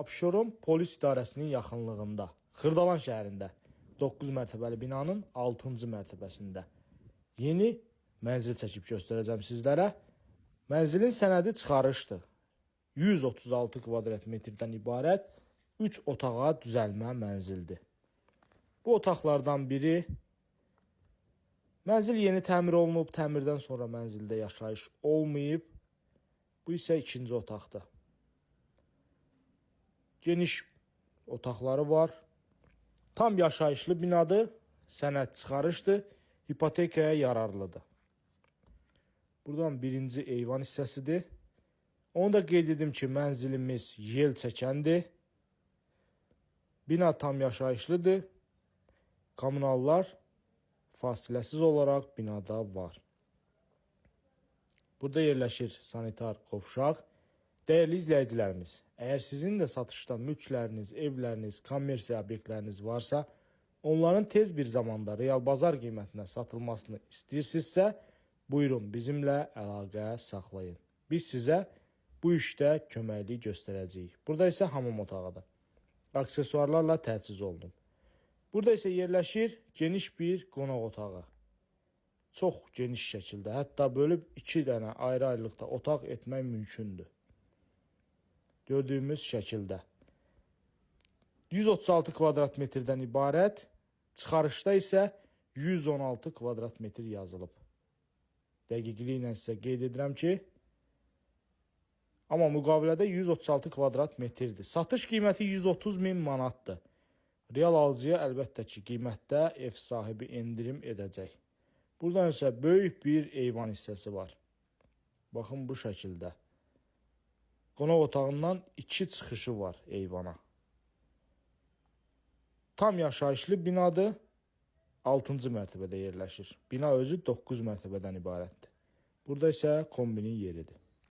Abşeron polis idarəsinin yaxınlığında, Xırdalan şəhərində 9 mərtəbəli binanın 6-cı mərtəbəsində yeni mənzil çəkib göstərəcəm sizlərə. Mənzilin sənədi çıxarışdır. 136 kvadrat metrdən ibarət 3 otağa düzəlmə mənzildir. Bu otaqlardan biri Mənzil yeni təmir olunub, təmirdən sonra mənzildə yaşayış olmayıb. Bu isə ikinci otaqdır. Geniş otaqları var. Tam yaşayışlı binadır, sənəd çıxarışdır, hipotekaya yararlıdır. Buradan birinci eyvan hissəsidir. Onu da qeyd edim ki, mənzilimiz yel çəkəndir. Bina tam yaşayışlıdır. Kommunallar fasiləsiz olaraq binada var. Burada yerləşir sanitar qovşaq. Dəyərli izləyicilərimiz, əgər sizin də satışda mülkləriniz, evləriniz, kommersiya obyektləriniz varsa, onların tez bir zamanda real bazar qiymətinə satılmasını istəyirsinizsə, buyurun bizimlə əlaqə saxlayın. Biz sizə bu işdə köməklik göstərəcəyik. Burada isə hamam otağıdır. Aksesuarlarla təchiz olunub. Burada isə yerləşir geniş bir qonaq otağı. Çox geniş şəkildə, hətta bölüb 2 dənə ayrı-ayrılıqda otaq etmək mümkündür. Gördüyümüz şəkildə. 136 kvadrat metrdən ibarət, çıxarışda isə 116 kvadrat metr yazılıb. Dəqiqliklə sizə qeyd edirəm ki, amma müqavilədə 136 kvadrat metrdir. Satış qiyməti 130 min manatdır. Real alıcıya əlbəttə ki, qiymətdə ev sahibi endirim edəcək. Buradan isə böyük bir eyvan hissəsi var. Baxın bu şəkildə. Qonaq otağından iki çıxışı var eyvana. Tam yaşayışlı binadır. 6-cı mərtəbədə yerləşir. Bina özü 9 mərtəbədən ibarətdir. Burada isə kombinin yeridir.